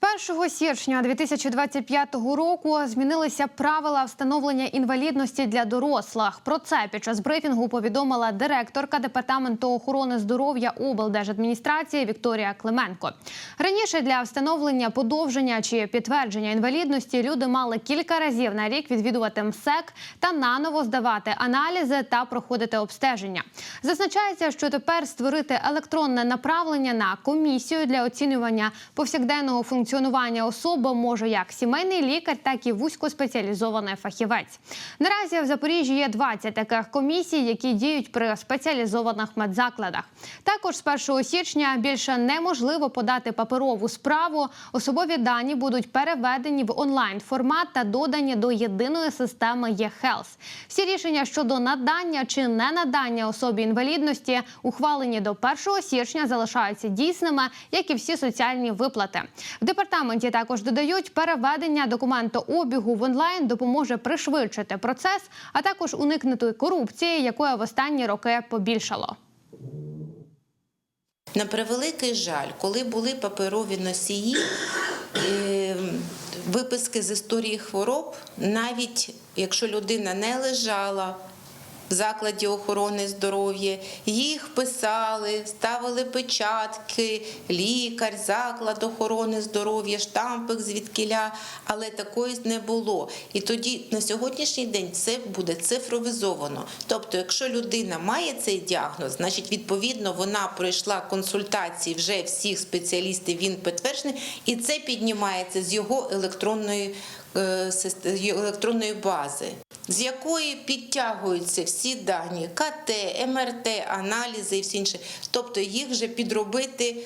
З 1 січня 2025 року змінилися правила встановлення інвалідності для дорослих. Про це під час брифінгу повідомила директорка департаменту охорони здоров'я облдержадміністрації Вікторія Клименко. Раніше для встановлення подовження чи підтвердження інвалідності люди мали кілька разів на рік відвідувати МСЕК та наново здавати аналізи та проходити обстеження. Зазначається, що тепер створити електронне направлення на комісію для оцінювання повсякденного функціонування особи може як сімейний лікар, так і вузькоспеціалізований фахівець. Наразі в Запоріжжі є 20 таких комісій, які діють при спеціалізованих медзакладах. Також з 1 січня більше неможливо подати паперову справу. Особові дані будуть переведені в онлайн формат та додані до єдиної системи ЄХЕЛС. Всі рішення щодо надання чи не надання особі інвалідності, ухвалені до 1 січня, залишаються дійсними, як і всі соціальні виплати. Департаменті також додають, переведення документообігу в онлайн допоможе пришвидшити процес, а також уникнути корупції, якої в останні роки побільшало. На превеликий жаль, коли були паперові носії, е, виписки з історії хвороб, навіть якщо людина не лежала в закладі охорони здоров'я, їх писали, ставили печатки, лікар, заклад охорони здоров'я, штампик звідкіля, але такої не було. І тоді на сьогоднішній день це буде цифровізовано. Тобто, якщо людина має цей діагноз, значить відповідно вона пройшла консультації вже всіх спеціалістів. Він підтверджений, і це піднімається з його електронної електронної бази, з якої підтягуються всі дані КТ, МРТ, аналізи і всі інше. Тобто їх вже підробити,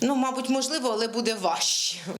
ну мабуть, можливо, але буде важче.